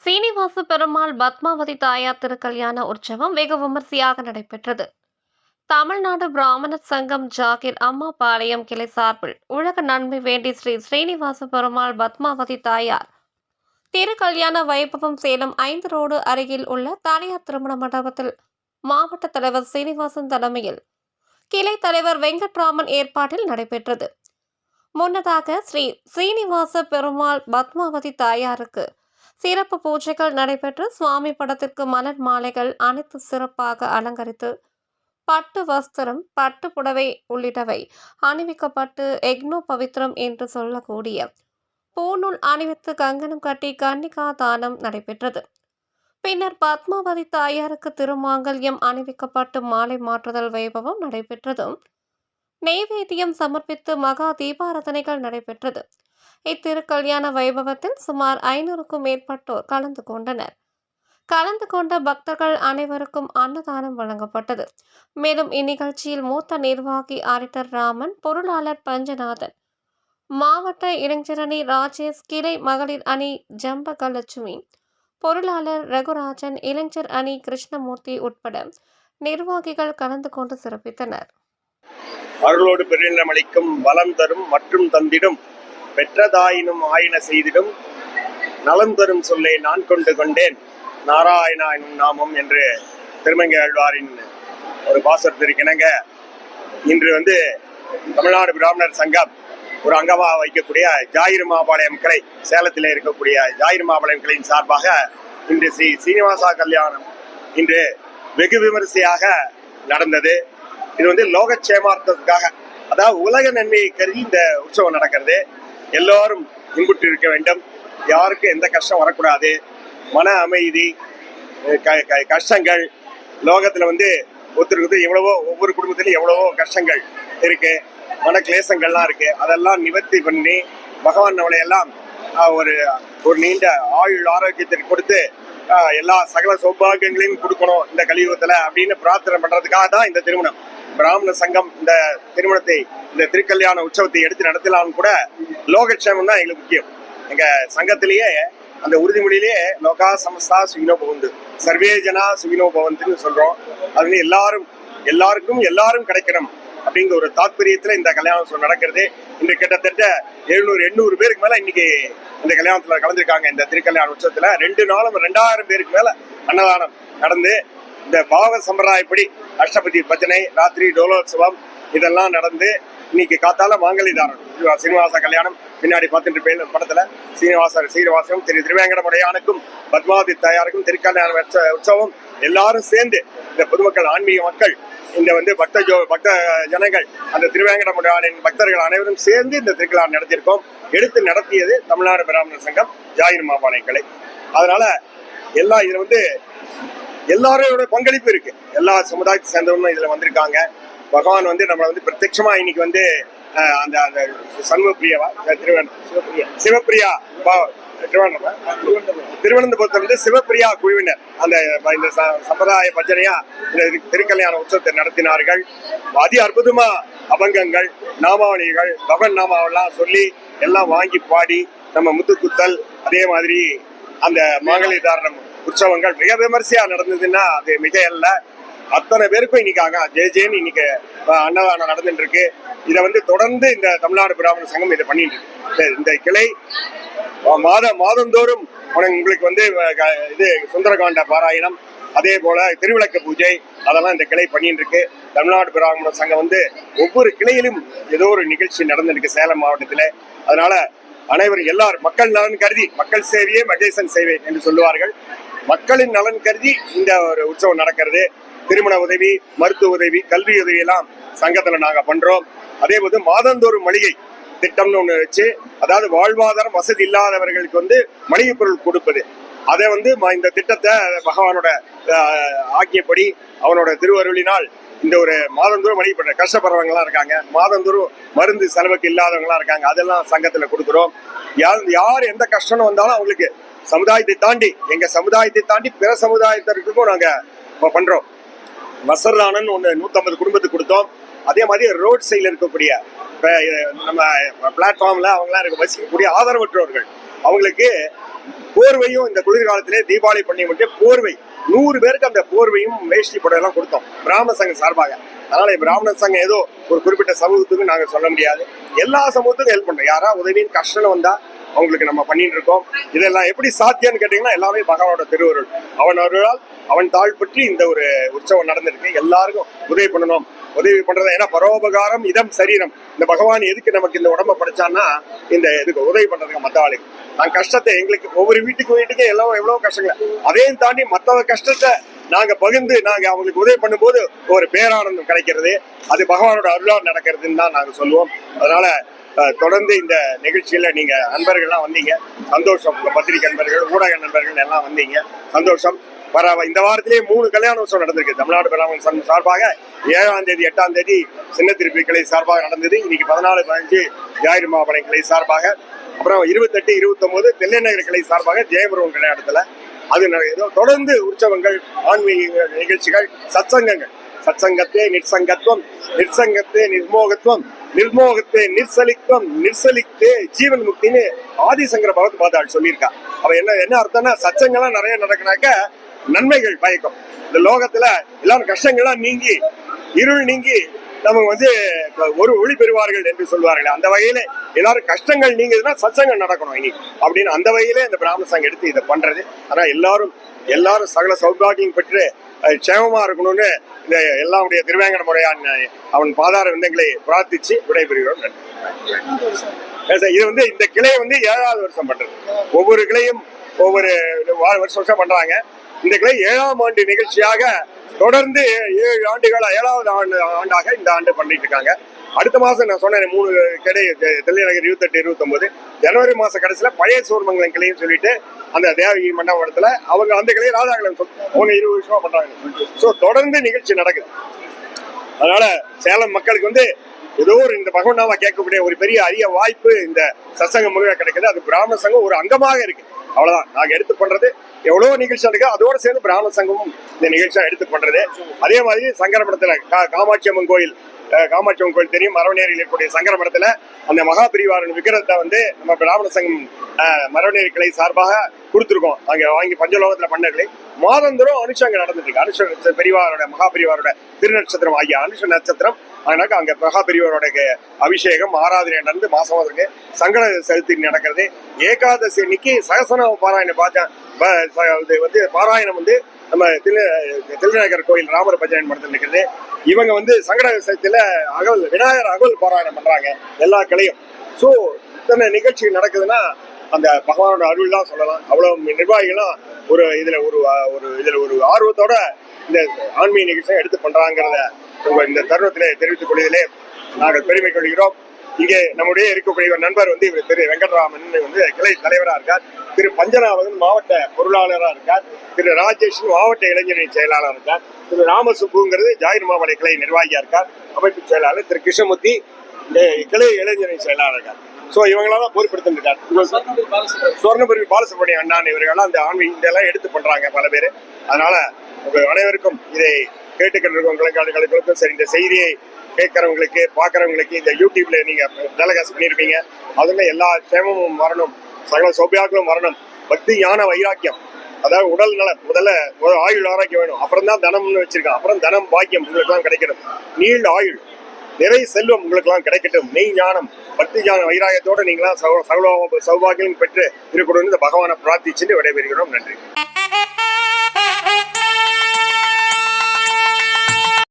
சீனிவாச பெருமாள் பத்மாவதி தாயார் திருக்கல்யாண உற்சவம் வெகு விமர்சையாக நடைபெற்றது. தமிழ்நாடு பிராமணர் சங்கம் ஜாகிர் அம்மா பாளையம் கிளை சார்பில் உலக நன்மை வேண்டி ஸ்ரீ ஸ்ரீனிவாச பெருமாள் பத்மாவதி தாயார் திருக்கல்யாண வைபவம் சேலம் ஐந்து ரோடு அருகில் உள்ள தனியார் திருமண மண்டபத்தில் மாவட்ட தலைவர் சீனிவாசன் தலைமையில் கிளை தலைவர் வெங்கட்ராமன் ஏற்பாட்டில் நடைபெற்றது. முன்னதாக ஸ்ரீ ஸ்ரீனிவாச பெருமாள் பத்மாவதி தாயாருக்கு சிறப்பு பூஜைகள் நடைபெற்று சுவாமி படத்திற்கு மலர் மாலைகள் அனைத்து சிறப்பாக அலங்கரித்து பட்டு வஸ்திரம் பட்டு புடவை உள்ளிட்டவை அணிவிக்கப்பட்டு எக்னோ பவித்ரம் என்று சொல்லக்கூடிய பூநூல் அணிவித்து கங்கணம் கட்டி கன்னிகா தானம் நடைபெற்றது. பின்னர் பத்மாவதி தாயாருக்கு திருமாங்கல்யம் அணிவிக்கப்பட்டு மாலை மாற்றுதல் வைபவம் நடைபெற்றதும் நெய்வேத்தியம் சமர்ப்பித்து மகா தீபாரதனைகள் நடைபெற்றது. இத்திருக்கல்யாண வைபவத்தில் சுமார் ஐநூறுக்கும் மேற்பட்டோர் கலந்து கொண்டனர். கலந்து கொண்ட பக்தர்கள் அனைவருக்கும் அன்னதானம் வழங்கப்பட்டது. மேலும் இந்நிகழ்ச்சியில் மூத்த நிர்வாகி ஆடிட்டர் ராமன் பொருளாளர் பஞ்சநாதன் மாவட்ட இளைஞரணி ராஜேஷ் கிளை மகளிர் அணி ஜம்பகலட்சுமி பொருளாளர் ரகுராஜன் இளைஞர் அணி கிருஷ்ணமூர்த்தி உட்பட நிர்வாகிகள் கலந்து கொண்டு சிறப்பித்தனர். அருளோடு பெருநிலமளிக்கும் வளம் தரும் மற்றும் தந்திடும் பெற்றதாயினும் ஆயின செய்திடும் நலம் தரும் சொல்லை நான் கொண்டு கொண்டேன். நாராயணா நாமம் என்று திருமங்கை ஆழ்வாரின் ஒரு பாசத்திற்கிணங்க இன்று வந்து தமிழ்நாடு பிராமணர் சங்கம் ஒரு அங்கமாக வைக்கக்கூடிய ஜாயிர் மாபாளையம் கிளை சேலத்தில் இருக்கக்கூடிய ஜாயிர் மாபாளையம் கிளையின் சார்பாக இன்று ஸ்ரீ சீனிவாசா கல்யாணம் இன்று வெகு விமரிசையாக நடந்தது. இது வந்து லோகக்ஷேமார்த்தத்துக்காக அதாவது உலக நன்மையை கருதி இந்த உற்சவம் நடக்கிறது. எல்லோரும் முன்புட்டு இருக்க வேண்டும். யாருக்கும் எந்த கஷ்டம் வரக்கூடாது. மன அமைதி க- க- கஷ்டங்கள். லோகத்தில் வந்து ஒருத்தருக்கு எவ்வளவோ ஒவ்வொரு குடும்பத்திலும் எவ்வளவோ கஷ்டங்கள் இருக்கு. மன கிளேசங்கள்லாம் இருக்கு. அதெல்லாம் நிவர்த்தி பண்ணி பகவான் நம்மளை எல்லாம் ஒரு ஒரு நீண்ட ஆயுள் ஆரோக்கியத்தை கொடுத்து எல்லா சகல சௌபாகியங்களையும் கொடுக்கணும் இந்த கலியுகத்துல அப்படின்னு பிரார்த்தனை பண்றதுக்காக தான் இந்த திருமணம். பிராமண சங்கம் இந்த திருமணத்தை இந்த திருக்கல்யாண உற்சவத்தை எடுத்து நடத்தலாம் கூட லோகக்ஷேமம் தான் எங்களுக்கு முக்கியம். எங்க சங்கத்திலேயே அந்த உறுதிமொழியிலேயே லோகா சமஸ்தா சுகினோ பவந்து சர்வே ஜனா சுகினோ பவந்துன்னு சொல்றோம். அது வந்து எல்லாரும் எல்லாருக்கும் எல்லாரும் கிடைக்கணும் அப்படிங்கிற ஒரு தாத்பரியத்துல இந்த கல்யாணம் நடக்கிறது. இந்த கிட்டத்தட்ட எழுநூறு எண்ணூறு பேருக்கு மேல இன்னைக்கு இந்த கல்யாணத்துல கலந்துருக்காங்க. இந்த திருக்கல்யாண உற்சவத்துல ரெண்டு நாளும் ரெண்டாயிரம் பேருக்கு மேல அன்னதானம் நடந்து இந்த பாவ சம்பிரதாயப்படி அஷ்டபதி பஜனை ராத்திரி டோலோத்சவம் இதெல்லாம் நடந்து இன்னைக்கு காத்தால மாங்கலி தாரணம் சீனிவாச கல்யாணம். பின்னாடி பார்த்துட்டு பேர் படத்துல சீனிவாசர் சீனிவாசம் திரு திருவேங்கடமுடையானுக்கும் பத்மாவதி தாயாருக்கும் திருக்கல்யாண உற்சவம் எல்லாரும் சேர்ந்து இந்த பொதுமக்கள் ஆன்மீக மக்கள் இந்த வந்து பக்த ஜோ பக்த ஜனங்கள் அந்த திருவேங்கடமுடையானின் பக்தர்கள் அனைவரும் சேர்ந்து இந்த திருக்கல்யாணம் நடத்தியிருக்கோம். எடுத்து நடத்தியது தமிழ்நாடு பிராமணர் சங்கம் ஜாயிர் மாபானை கலை அதனால எல்லாம் இதுல வந்து எல்லாரோட பங்களிப்பு இருக்கு. எல்லா சமுதாயத்தை சேர்ந்தவங்களும் இதுல வந்திருக்காங்க. பகவான் வந்து நம்மளை வந்து பிரத்யட்சமா இன்னைக்கு வந்து அந்த அந்த சண்முகப்பிரியாவா? திருவண்ணா சிவப்பிரியா. திருவண்ணாமலை? திருவனந்தபுரத்துல இருந்து சிவப்பிரியா குழுவினர். அந்த இந்த ச- சம்பிரதாய பஜனையா இந்த திருக்கல்யாண உற்சவத்தை நடத்தினார்கள். அதி அற்புதமா அபங்கங்கள் நாமாவளிகள் பகவன் நாமாவெல்லாம் சொல்லி எல்லாம் வாங்கி பாடி நம்ம முத்துக்குத்தல் அதே மாதிரி அந்த மாங்கலி தாரணம் உற்சவங்கள் மிக விமர்சையா நடந்ததுன்னா அது மிக அல்ல அத்தனை பேருக்கும் இன்னைக்கு ஆகா ஜே ஜேன்னு இன்னைக்கு அன்னதானம் நடந்துட்டு இருக்கு இதை வந்து தொடர்ந்து இந்த தமிழ்நாடு பிராமண சங்கம் இதை பண்ணிட்டு இருக்கு இந்த- இந்த கிளை மாதம் மாதந்தோறும் உங்களுக்கு வந்து இது சுந்தரகாண்ட பாராயணம் அதே போல திருவிளக்கு பூஜை அதெல்லாம் இந்த கிளை பண்ணிட்டு இருக்கு தமிழ்நாடு பிராமண சங்கம் வந்து ஒவ்வொரு கிளையிலும் ஏதோ ஒரு நிகழ்ச்சி நடந்துருக்கு சேலம் மாவட்டத்தில். அதனால அனைவரும் எல்லாரும் மக்கள் நலன் கருதி மக்கள் சேவையே மகேசன் சேவை என்று சொல்லுவார்கள். மக்களின் நலன் கருதி இந்த ஒரு உற்சவம் நடக்கிறது. திருமண உதவி மருத்துவ உதவி கல்வி உதவி எல்லாம் சங்கத்துல நாங்க பண்றோம். அதே போது மாதந்தோறும் மளிகை திட்டம்னு ஒண்ணு வச்சு அதாவது வாழ்வாதாரம் வசதி இல்லாதவர்களுக்கு வந்து மளிகை பொருள் கொடுப்பது. அதை வந்து இந்த திட்டத்தை பகவானோட ஆக்கியபடி அவனோட திருவருளினால் இந்த ஒரு மாதந்தோறும் மளிகை பண்ண கஷ்டப்படுறவங்க எல்லாம் இருக்காங்க. மாதந்தோறும் மருந்து செலவுக்கு இல்லாதவங்க எல்லாம் இருக்காங்க. அதெல்லாம் சங்கத்துல கொடுக்குறோம். யார் யார் எந்த கஷ்டம் வந்தாலும் அவங்களுக்கு சமுதாயத்தை தாண்டி எங்க சமுதாயத்தை தாண்டி பிற சமுதாயத்திற்கும் நாங்க பண்றோம். மசர்தானன் ஒன்று நூற்றம்பது குடும்பத்துக்கு கொடுத்தோம். அதே மாதிரி ரோட் சைடில் இருக்கக்கூடிய நம்ம பிளாட்ஃபார்ம்ல அவங்களாம் இருக்க வசிக்கக்கூடிய ஆதரவற்றவர்கள் அவங்களுக்கு போர்வையும் இந்த குளிர்காலத்திலே தீபாவளி பண்ணி மட்டும் போர்வை. நூறு பேருக்கு அந்த போர்வையும் வேஷ்டி புடவை எல்லாம் கொடுத்தோம் பிராமண சங்கம் சார்பாக. அதனால பிராமண சங்கம் ஏதோ ஒரு குறிப்பிட்ட சமூகத்துக்கு நாங்க சொல்ல முடியாது. எல்லா சமூகத்துக்கும் ஹெல்ப் பண்றோம். யாரா உதவின்னு கஷ்டம் வந்தா அவங்களுக்கு நம்ம பண்ணிட்டு இருக்கோம் இதெல்லாம் எப்படி சாத்தியம்னு கேட்டீங்கன்னா எல்லாமே பகவானோட திருவருள். அவன் அருளால் அவன் தாழ் பற்றி இந்த ஒரு உற்சவம் நடந்திருக்கு. எல்லாருக்கும் உதவி பண்ணணும். உதவி பண்றது ஏன்னா பரோபகாரம் இதம் சரீரம். இந்த பகவான் எதுக்கு நமக்கு இந்த உடம்ப படைச்சான்னா இந்த இதுக்கு உதவி பண்றதுக்கு மத்த ஆளுக்கு நான் கஷ்டத்தை எங்களுக்கு ஒவ்வொரு வீட்டுக்கு வீட்டுக்கும் எல்லாம் எவ்வளவு கஷ்டங்கள். அதையும் தாண்டி மத்தவங்க கஷ்டத்தை நாங்க பகிர்ந்து நாங்க அவங்களுக்கு உதவி பண்ணும்போது ஒரு பேரானந்தம் கிடைக்கிறது. அது பகவானோட அருளால் நடக்கிறதுன்னு தான் நாங்க சொல்லுவோம். அதனால தொடர்ந்து இந்த நிகழ்ச்சியில் நீங்கள் நண்பர்கள்லாம் வந்தீங்க. சந்தோஷம் உங்கள் பத்திரிகை நண்பர்கள் ஊடக நண்பர்கள் எல்லாம் வந்தீங்க. சந்தோஷம். வர இந்த வாரத்திலேயே மூணு கல்யாண உற்சவம் நடந்திருக்கு. தமிழ்நாடு பிராமண சங்கம் சார்பாக ஏழாம் தேதி எட்டாம் தேதி சின்ன திருப்பி கிளை சார்பாக நடந்தது. இன்னைக்கு பதினாலு பதினஞ்சு ஞாயிறு மாவட்டம் கிளை சார்பாக அப்புறம் இருபத்தெட்டு இருபத்தொம்போது தெல்லைநகர் கிளை சார்பாக ஜெயபுரம் கல்யாணத்தில். அது தொடர்ந்து உற்சவங்கள் ஆன்மீக நிகழ்ச்சிகள் சத்சங்கங்கள். சத்சங்கத்தே நிர்சங்கத்துவம் நிர்சங்கத்தே நிர்மோகத்துவம். நிர்மோகத்தை நிர்சலித்துவம் நிர்சலித்து ஜீவன் முக்தின்னு ஆதிசங்கர பகவத் பாதாள் சொல்லியிருக்கா. அவ என்ன என்ன அர்த்தம்னா சச்சங்கள்லாம் நிறைய நடக்குனாக்க நன்மைகள் பயக்கும். இந்த லோகத்துல எல்லாரும் கஷ்டங்கள்லாம் நீங்கி இருள் நீங்கி நம்ம வந்து ஒரு ஒளி பெறுவார்கள் என்று சொல்வார்கள். அந்த வகையில எல்லாரும் கஷ்டங்கள் நீங்குதுன்னா சத்சங்கம் நடக்கணும் இனி. அப்படின்னு அந்த வகையில இந்த பிராமண சங்கம் எடுத்து இதை பண்றது. ஆனா எல்லாரும் எல்லாரும் சகல சௌபாகியம் பெற்று அஹ், இருக்கணும்னு இந்த எல்லாருடைய திருவேங்கட முறையான அவன் பாதார விந்தங்களை பிரார்த்திச்சு விடைபெறுகிறோம். நன்றி. இது வந்து இந்த கிளை வந்து ஏழாவது வருஷம் பண்றது. ஒவ்வொரு கிளையும் ஒவ்வொரு வருஷம் வருஷம் பண்றாங்க. இந்த கிளை ஏழாம் ஆண்டு நிகழ்ச்சியாக தொடர்ந்து ஏழு ஆண்டுகள் ஏழாவது ஆண்டு ஆண்டாக இந்த ஆண்டு பண்ணிட்டு இருக்காங்க. அடுத்த மாசம் நான் சொன்னேன் மூணு கிளை தெ- இருபத்தெட்டு இருபத்தொன்பது ஜனவரி மாச கடைசியில பழைய சோர்மங்கலம் கிளையும் சொல்லிட்டு அந்த தேவகி மண்டபத்துல அவங்க அந்த கிளையை ராதாகலம் போன இருபது வருஷமா பண்றாங்க. ஸோ தொடர்ந்து நிகழ்ச்சி நடக்குது. அதனால சேலம் மக்களுக்கு வந்து ஏதோ ஒரு இந்த பகவனாவா கேட்கக்கூடிய ஒரு பெரிய அரிய வாய்ப்பு இந்த சத்சங்கம் முழுவதும் கிடைக்குது. அது பிராமண சங்கம் ஒரு அங்கமாக இருக்கு. அவ்வளவுதான். நாங்க எடுத்து பண்றது எவ்வளவு நிகழ்ச்சி இருக்கு. அதோட சேர்ந்து பிராமண சங்கமும் இந்த நிகழ்ச்சியா எடுத்து பண்றது. அதே மாதிரி சங்கரமடத்துல கா- காமாட்சி அம்மன் கோயில் அஹ், காமாட்சி அம்மன் கோயில் தெரியும். மரவநேரியில் இருக்கக்கூடிய சங்கரமடத்துல அந்த மகா பிரிவாரன் விக்கிரத்தை வந்து நம்ம பிராமண சங்கம் மரவநேரி கிளை சார்பாக கொடுத்துருக்கோம். அங்க வாங்கி பஞ்சலோகத்துல பண்ண மாதந்திரம் அனுஷம் அங்கே நடந்துட்டு இருக்கு அனுஷ பெரியவாரோட மகாபெரிவாரோட திருநட்சத்திரம். ஆகிய அனுஷ நட்சத்திரம். அதனால அங்க மகாபெரிவாரோட அபிஷேகம் ஆராதனை நடந்து மாசம் இருக்கு. சங்கட சதுர்த்தி நடக்கிறது. ஏகாதசி அன்னைக்கு சகசன பாராயணம் பார்த்தா இது வந்து பாராயணம் வந்து நம்ம திரு திருநகர் கோயில் ராமர் பஜனை மடத்தில் இருக்கிறது இவங்க வந்து சங்கட சதுர்த்தியில அகல் விநாயகர் அகல் பாராயணம் பண்றாங்க. எல்லா கிளையும். ஸோ இத்தனை நிகழ்ச்சி நடக்குதுன்னா அந்த பகவானோட அருள் தான் சொல்லலாம். அவ்வளவு நிர்வாகிகளும் ஒரு இதுல ஒரு ஒரு இதுல ஒரு ஆர்வத்தோட இந்த ஆன்மீக நிகழ்ச்சியை எடுத்து பண்றாங்கிறத உங்கள் இந்த தருணத்திலே தெரிவித்துக் கொள்வதிலே நாங்கள் பெருமை கொள்கிறோம். இங்கே நம்முடைய இருக்கக்கூடிய ஒரு நண்பர் வந்து இவர் திரு வெங்கட்ராமன் வந்து கிளை தலைவராக இருக்கார். திரு பஞ்சநாபகன் மாவட்ட பொருளாளராக இருக்கார். திரு ராஜேஷ் மாவட்ட இளைஞரணி செயலாளர் இருக்கார். திரு ராமசுப்புங்கிறது ஜாயிர் மாவட்ட கிளை நிர்வாகியாக இருக்கார். அமைப்பு செயலாளர் திரு கிருஷ்ணமூர்த்தி கிளை இளைஞரணி செயலாளர் இருக்கார். சோ இவங்களாம் தான் பொறுப்படுத்திருக்காரு சுவர்ணபுரி பாலசுப்ரமணிய அண்ணான் இவர்கள்லாம் அந்த ஆன்மீக இதெல்லாம் எடுத்து பண்றாங்க பல பேர். அதனால அனைவருக்கும் இதை கேட்டுக்கிட்டு சரி இந்த செய்தியை கேட்கறவங்களுக்கு பார்க்கறவங்களுக்கு இந்த யூடியூப்ல நீங்க டெலகாஸ் பண்ணிருப்பீங்க. அதுல எல்லா சேமமும் வரணும். சகல சௌபியாக்களும் வரணும். பக்தி ஞான வைராக்கியம். அதாவது உடல் நலம். முதல்ல ஆயுள் ஆரோக்கியம் வேணும். அப்புறம் தான் தனம்னு வச்சிருக்கான் அப்புறம் தனம் பாக்கியம் உங்களுக்கு எல்லாம் கிடைக்கணும். நீண்ட ஆயுள். நிறை செல்வம் உங்களுக்கெல்லாம் கிடைக்கட்டும். மெய் ஞானம் பக்தி ஞான வைராயத்தோட நீங்களாம் சகோ சகல சௌபாகியம் பெற்று இருக்கணும்னு இந்த பகவானை பிரார்த்திச்சுட்டு விடைபெறுகிறோம். நன்றி.